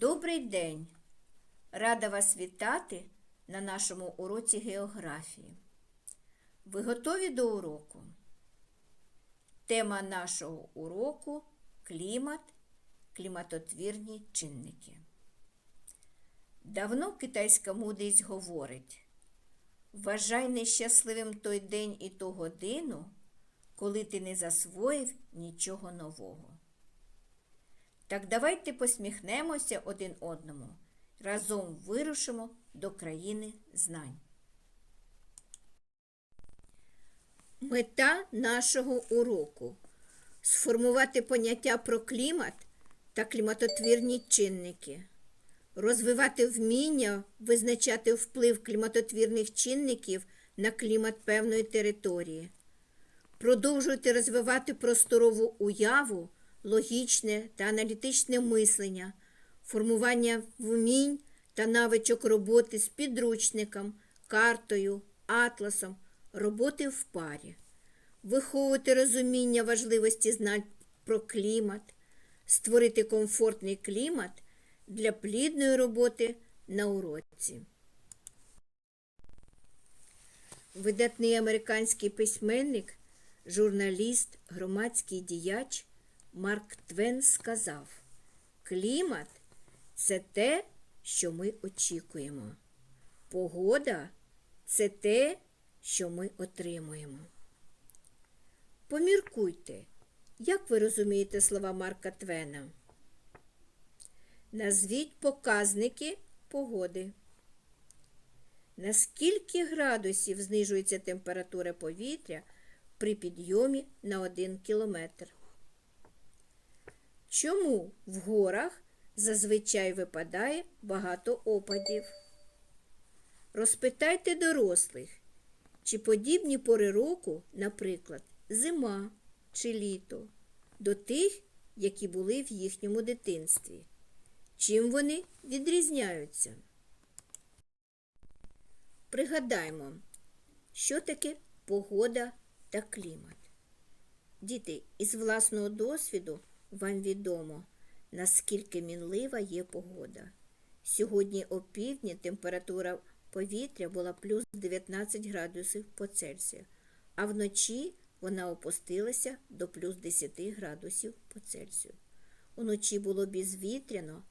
Добрий день! Рада вас вітати на нашому уроці географії. Ви готові до уроку? Тема нашого уроку клімат, кліматотвірні чинники. Давно китайська мудрість говорить: вважай нещасливим той день і ту годину, коли ти не засвоїв нічого нового. Так давайте посміхнемося один одному, разом вирушимо до країни знань. Мета нашого уроку сформувати поняття про клімат та кліматотвірні чинники, розвивати вміння визначати вплив кліматотвірних чинників на клімат певної території, продовжуйте розвивати просторову уяву логічне та аналітичне мислення, формування вмінь та навичок роботи з підручником, картою, атласом, роботи в парі, виховувати розуміння важливості знань про клімат, створити комфортний клімат для плідної роботи на уроці. Видатний американський письменник, журналіст, громадський діяч Марк Твен сказав: Клімат це те, що ми очікуємо. Погода це те, що ми отримуємо. Поміркуйте, як ви розумієте слова Марка Твена? Назвіть показники погоди. На скільки градусів знижується температура повітря при підйомі на 1 кілометр? Чому в горах зазвичай випадає багато опадів? Розпитайте дорослих, чи подібні пори року, наприклад, зима чи літо, до тих, які були в їхньому дитинстві. Чим вони відрізняються? Пригадаймо, що таке погода та клімат. Діти, із власного досвіду вам відомо, наскільки мінлива є погода. Сьогодні опівдні температура повітря була плюс 19 градусів по Цельсію, а вночі вона опустилася до плюс 10 градусів по Цельсію. Уночі було безвітряно,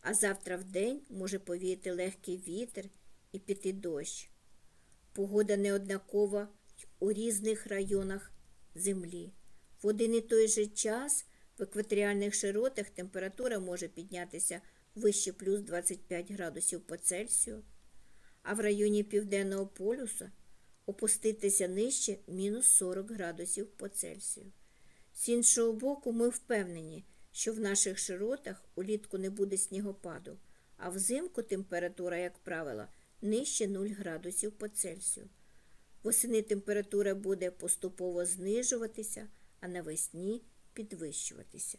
а завтра в день може повіяти легкий вітер і піти дощ. Погода неоднакова у різних районах землі. В один і той же час в екваторіальних широтах температура може піднятися вище плюс 25 градусів по Цельсію, а в районі Південного полюса опуститися нижче мінус 40 градусів по Цельсію. З іншого боку, ми впевнені, що в наших широтах улітку не буде снігопаду, а взимку температура, як правило, нижче 0 градусів по Цельсію. Восени температура буде поступово знижуватися, а навесні підвищуватися.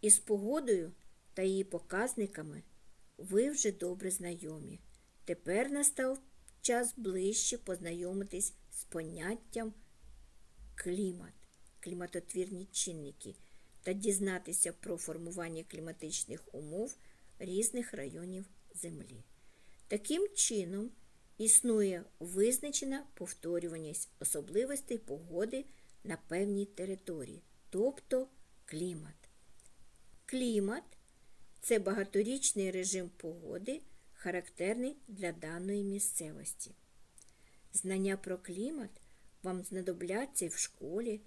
Із погодою та її показниками ви вже добре знайомі. Тепер настав час ближче познайомитись з поняттям клімат, кліматотвірні чинники та дізнатися про формування кліматичних умов різних районів Землі. Таким чином, існує визначена повторюваність особливостей погоди на певній території, тобто клімат. Клімат це багаторічний режим погоди, характерний для даної місцевості. Знання про клімат вам знадобляться і в школі,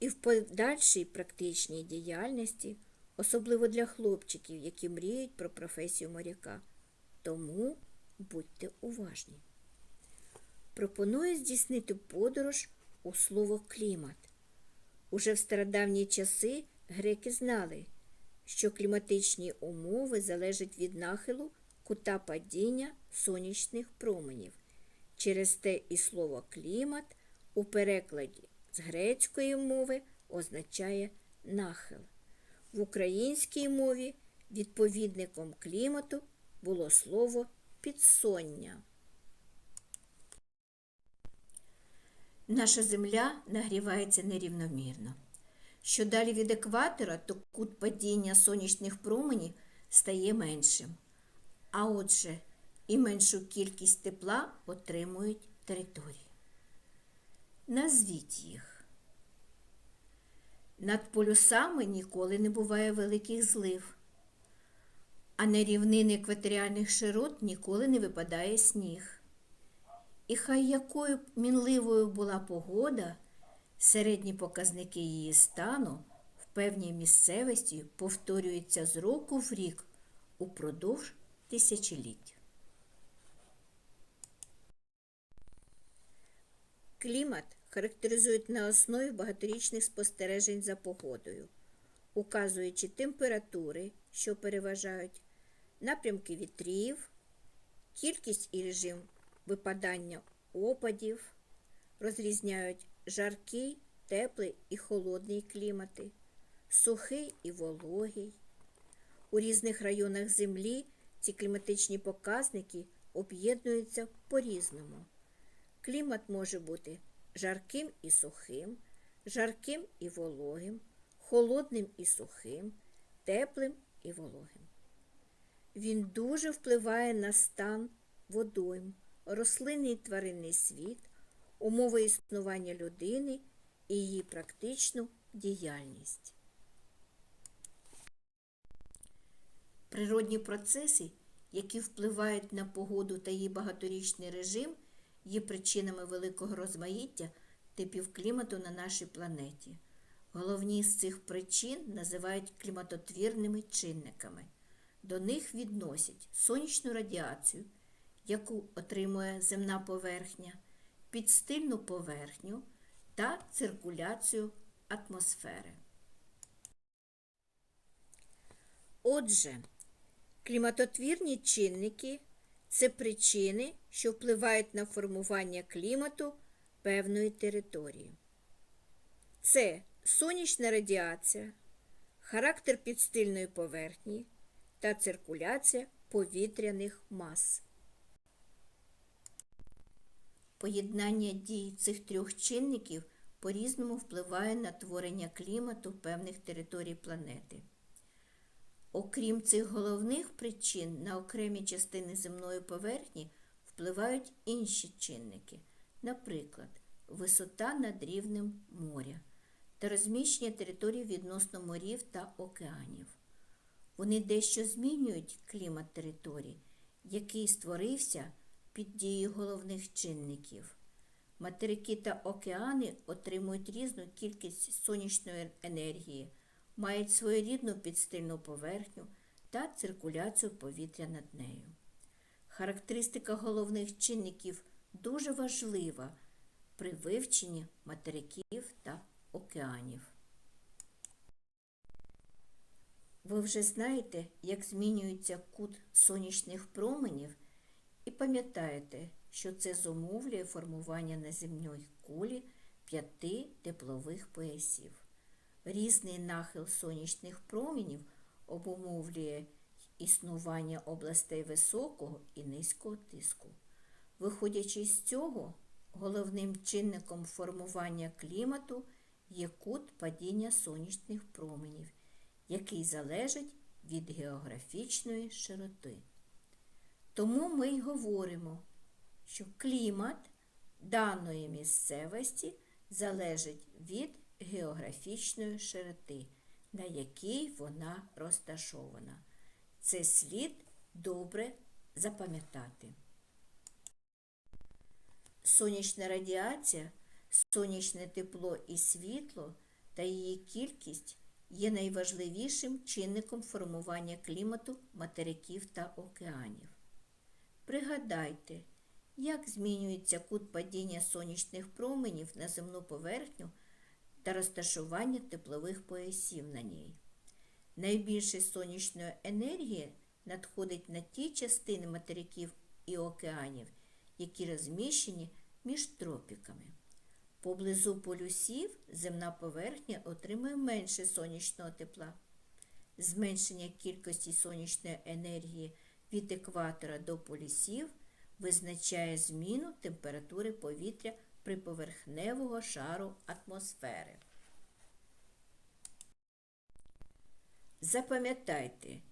і в подальшій практичній діяльності, особливо для хлопчиків, які мріють про професію моряка. Тому будьте уважні. Пропоную здійснити подорож у слово клімат. Уже в стародавні часи греки знали, що кліматичні умови залежать від нахилу кута падіння сонячних променів. Через те і слово клімат у перекладі з грецької мови означає нахил. В українській мові відповідником клімату було слово підсоння. Наша земля нагрівається нерівномірно. Що далі від екватора, то кут падіння сонячних променів стає меншим. А отже, і меншу кількість тепла отримують території. Назвіть їх. Над полюсами ніколи не буває великих злив, а на рівнини екваторіальних широт ніколи не випадає сніг. І хай якою б мінливою була погода, середні показники її стану в певній місцевості повторюються з року в рік упродовж тисячоліть. Клімат характеризують на основі багаторічних спостережень за погодою, указуючи температури, що переважають, напрямки вітрів, кількість і режим випадання опадів, розрізняють жаркий, теплий і холодний клімати, сухий і вологий. У різних районах Землі ці кліматичні показники об'єднуються по-різному. Клімат може бути жарким і сухим, жарким і вологим, холодним і сухим, теплим і вологим. Він дуже впливає на стан водойм, рослинний тваринний світ, умови існування людини і її практичну діяльність. Природні процеси, які впливають на погоду та її багаторічний режим, є причинами великого розмаїття типів клімату на нашій планеті. Головні з цих причин називають кліматотвірними чинниками. До них відносять сонячну радіацію, яку отримує земна поверхня, підстильну поверхню та циркуляцію атмосфери. Отже, кліматотвірні чинники це причини, що впливають на формування клімату певної території. Це сонячна радіація, характер підстильної поверхні та циркуляція повітряних мас. Поєднання дій цих трьох чинників по-різному впливає на творення клімату певних територій планети. Окрім цих головних причин, на окремі частини земної поверхні впливають інші чинники, наприклад, висота над рівнем моря та розміщення територій відносно морів та океанів. Вони дещо змінюють клімат територій, який створився під дією головних чинників. Материки та океани отримують різну кількість сонячної енергії, мають своєрідну підстильну поверхню та циркуляцію повітря над нею. Характеристика головних чинників дуже важлива при вивченні материків та океанів. Ви вже знаєте, як змінюється кут сонячних променів, і пам'ятаєте, що це зумовлює формування на земній кулі п'яти теплових поясів. Різний нахил сонячних променів обумовлює існування областей високого і низького тиску. Виходячи з цього, головним чинником формування клімату є кут падіння сонячних променів, який залежить від географічної широти. Тому ми й говоримо, що клімат даної місцевості залежить від географічної широти, на якій вона розташована. Це слід добре запам'ятати. Сонячна радіація, сонячне тепло і світло та її кількість є найважливішим чинником формування клімату материків та океанів. Пригадайте, як змінюється кут падіння сонячних променів на земну поверхню та розташування теплових поясів на ній. Найбільше сонячної енергії надходить на ті частини материків і океанів, які розміщені між тропіками. Поблизу полюсів земна поверхня отримує менше сонячного тепла. Зменшення кількості сонячної енергії від екватора до полюсів визначає зміну температури повітря приповерхневого шару атмосфери. Запам'ятайте,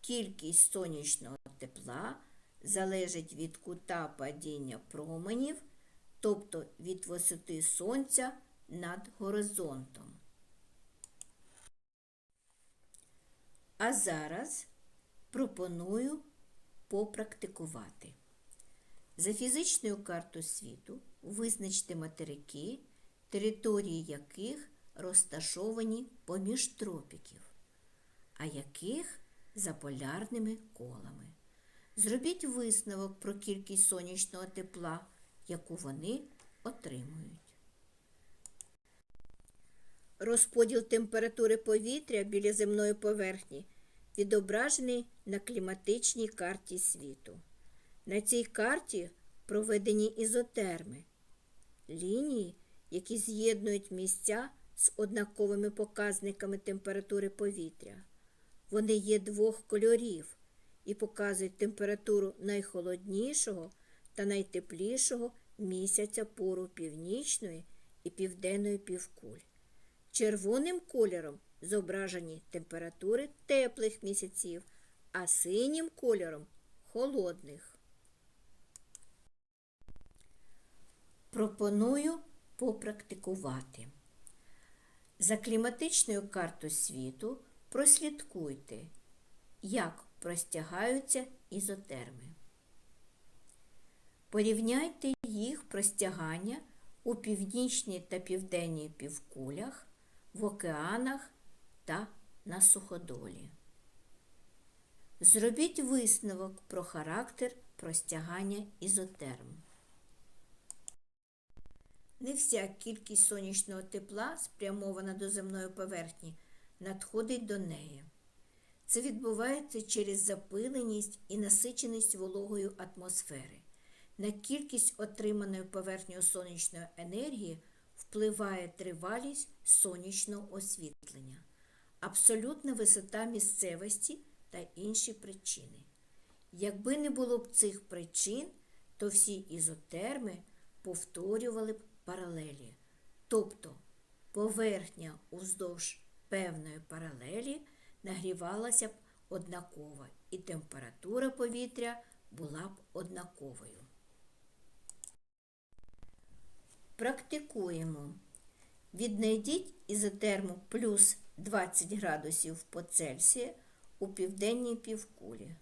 кількість сонячного тепла залежить від кута падіння променів, тобто від висоти сонця над горизонтом. А зараз пропоную попрактикувати. За фізичною картою світу визначте материки, території яких розташовані поміж тропіків, а яких за полярними колами. Зробіть висновок про кількість сонячного тепла, яку вони отримують. Розподіл температури повітря біля земної поверхні відображений на кліматичній карті світу. На цій карті проведені ізотерми лінії, які з'єднують місця з однаковими показниками температури повітря. Вони є двох кольорів і показують температуру найхолоднішого та найтеплішого місяця пору північної і південної півкуль. Червоним кольором зображені температури теплих місяців, а синім кольором холодних. Пропоную попрактикувати. За кліматичною картою світу прослідкуйте, як простягаються ізотерми. Порівняйте їх простягання у північній та південній півкулях, в океанах та на суходолі. Зробіть висновок про характер простягання ізотерм. Не вся кількість сонячного тепла, спрямована до земної поверхні, надходить до неї. Це відбувається через запиленість і насиченість вологою атмосфери. На кількість отриманої поверхнею сонячної енергії впливає тривалість сонячного освітлення, абсолютна висота місцевості та інші причини. Якби не було б цих причин, то всі ізотерми повторювали б паралелі, тобто поверхня уздовж певної паралелі нагрівалася б однаково і температура повітря була б однаковою. Практикуємо. Віднайдіть ізотерму плюс 20 градусів по Цельсію у південній півкулі.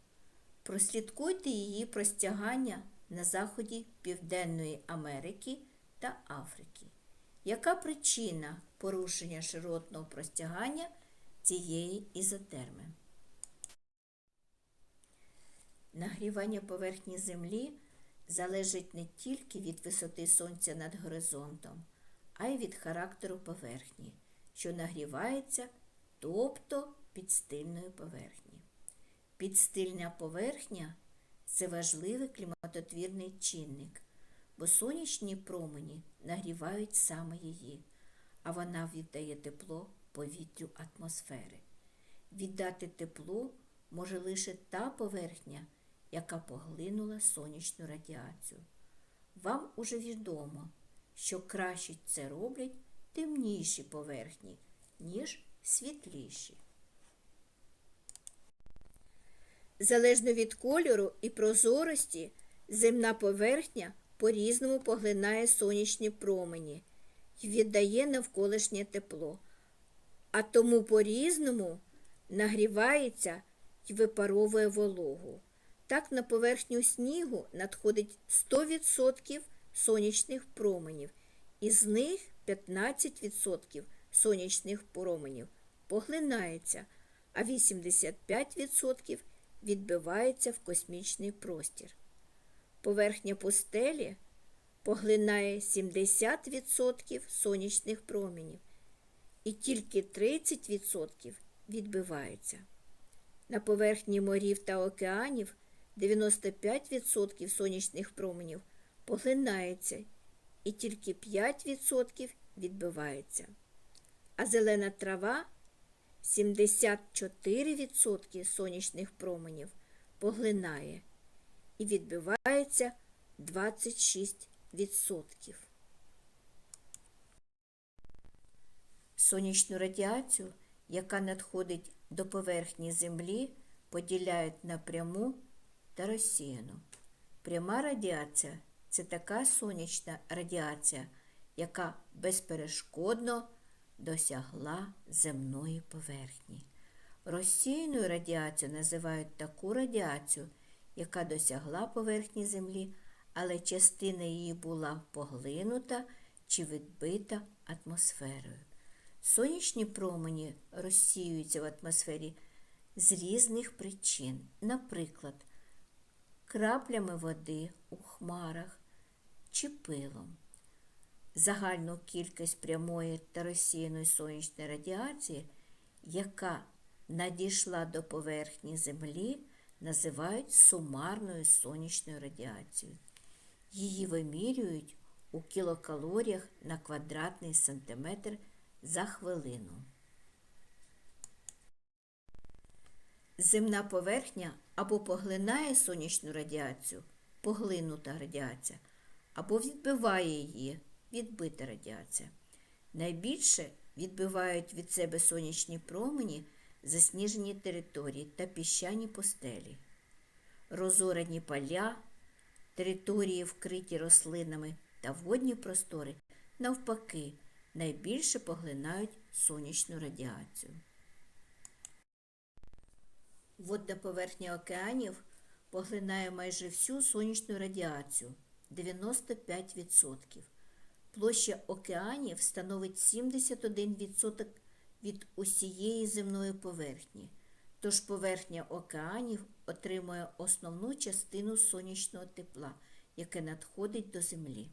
Прослідкуйте її простягання на заході Південної Америки та Африки. Яка причина порушення широтного простягання цієї ізотерми? Нагрівання поверхні Землі залежить не тільки від висоти сонця над горизонтом, а й від характеру поверхні, що нагрівається, тобто підстильної поверхні. Підстильна поверхня це важливий кліматотвірний чинник, бо сонячні промені нагрівають саме її, а вона віддає тепло повітрю атмосфери. Віддати тепло може лише та поверхня, яка поглинула сонячну радіацію. Вам уже відомо, що краще це роблять темніші поверхні, ніж світліші. Залежно від кольору і прозорості, земна поверхня по-різному поглинає сонячні промені і віддає навколишнє тепло, а тому по-різному нагрівається і випаровує вологу. Так на поверхню снігу надходить 100% сонячних променів, із них 15% сонячних променів поглинається, а 85% відбивається в космічний простір. Поверхня пустелі поглинає 70% сонячних променів і тільки 30% відбивається. На поверхні морів та океанів 95% сонячних променів поглинається і тільки 5% відбивається. А зелена трава 74% сонячних променів поглинає і відбивається 26%. Сонячну радіацію, яка надходить до поверхні Землі поділяють на пряму та розсіяну. Пряма радіація це така сонячна радіація, яка безперешкодно досягла земної поверхні. Розсіяною радіацією називають таку радіацію, яка досягла поверхні Землі, але частина її була поглинута чи відбита атмосферою. Сонячні промені розсіюються в атмосфері з різних причин, наприклад, краплями води у хмарах чи пилом. Загальну кількість прямої та розсіяної сонячної радіації, яка надійшла до поверхні Землі, називають сумарною сонячною радіацією. Її вимірюють у кілокалоріях на квадратний сантиметр за хвилину. Земна поверхня або поглинає сонячну радіацію, поглинута радіація, або відбиває її, відбита радіація. Найбільше відбивають від себе сонячні промені засніжені території та піщані пустелі, розорані поля, території, вкриті рослинами та водні простори, навпаки, найбільше поглинають сонячну радіацію. Водна поверхня океанів поглинає майже всю сонячну радіацію 95%. Площа океанів становить 71% від усієї земної поверхні, тож поверхня океанів отримує основну частину сонячного тепла, яке надходить до землі.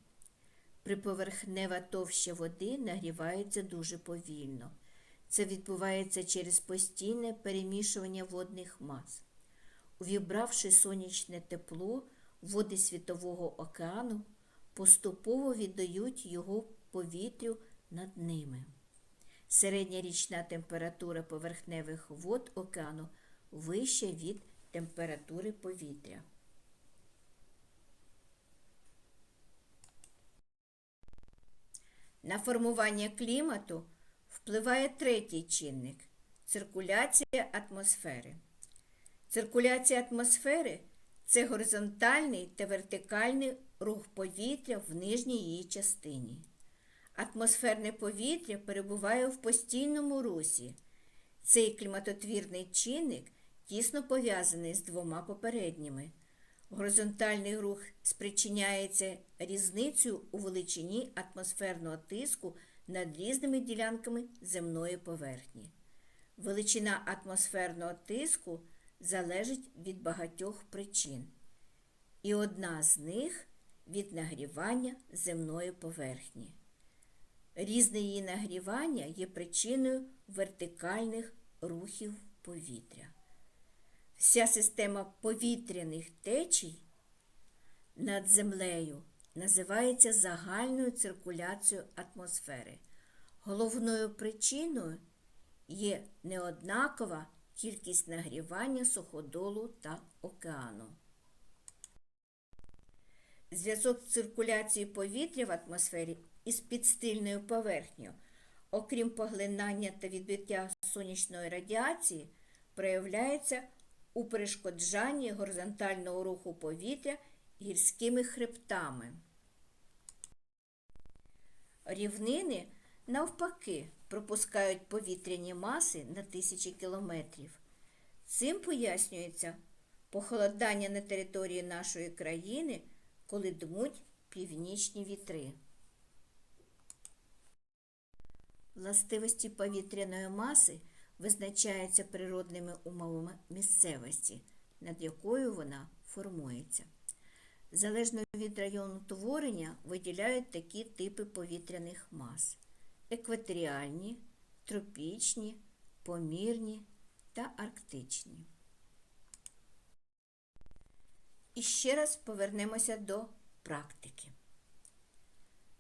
Приповерхнева товща води нагрівається дуже повільно. Це відбувається через постійне перемішування водних мас. Увібравши сонячне тепло, води Світового океану поступово віддають його повітрю над ними. Середня річна температура поверхневих вод океану вища від температури повітря. На формування клімату впливає третій чинник циркуляція атмосфери. Циркуляція атмосфери це горизонтальний та вертикальний рух повітря в нижній її частині. Атмосферне повітря перебуває в постійному русі. Цей кліматотвірний чинник тісно пов'язаний з двома попередніми. Горизонтальний рух спричиняється різницею у величині атмосферного тиску над різними ділянками земної поверхні. Величина атмосферного тиску залежить від багатьох причин, і одна з них від нагрівання земної поверхні. Різне її нагрівання є причиною вертикальних рухів повітря. Вся система повітряних течій над землею називається загальною циркуляцією атмосфери. Головною причиною є неоднакова кількість нагрівання суходолу та океану. Зв'язок циркуляції повітря в атмосфері із підстильною поверхнею, окрім поглинання та відбиття сонячної радіації, проявляється у перешкоджанні горизонтального руху повітря гірськими хребтами. Рівнини, навпаки, пропускають повітряні маси на тисячі кілометрів. Цим пояснюється похолодання на території нашої країни, коли дмуть північні вітри. Властивості повітряної маси визначаються природними умовами місцевості, над якою вона формується. Залежно від району творення виділяють такі типи повітряних мас: екваторіальні, тропічні, помірні та арктичні. І ще раз повернемося до практики.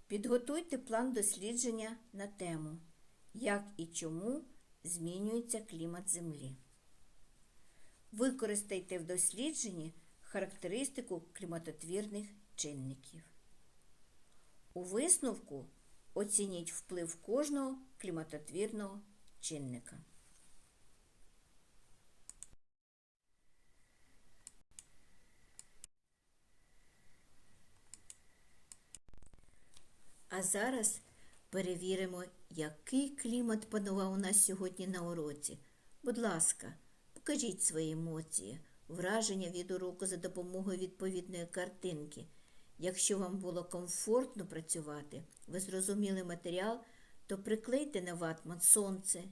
Підготуйте план дослідження на тему, як і чому змінюється клімат Землі. Використайте в дослідженні характеристику кліматотвірних чинників. У висновку Оцініть вплив кожного кліматотвірного чинника. А зараз перевіримо, який клімат панував у нас сьогодні на уроці. Будь ласка, покажіть свої емоції, враження від уроку за допомогою відповідної картинки. Якщо вам було комфортно працювати, ви зрозуміли матеріал, то приклейте на ватман сонце.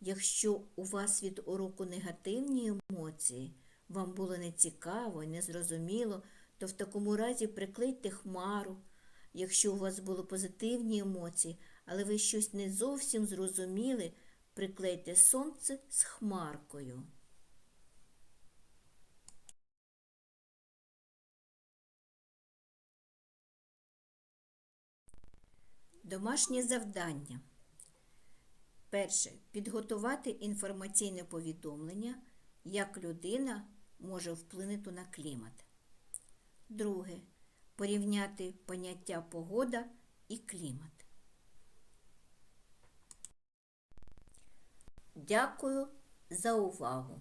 Якщо у вас від уроку негативні емоції, вам було нецікаво і незрозуміло, то в такому разі приклейте хмару. Якщо у вас були позитивні емоції, але ви щось не зовсім зрозуміли, приклейте сонце з хмаркою. Домашнє завдання. Перше. Підготувати інформаційне повідомлення, як людина може вплинути на клімат. Друге. Порівняти поняття погода і клімат. Дякую за увагу!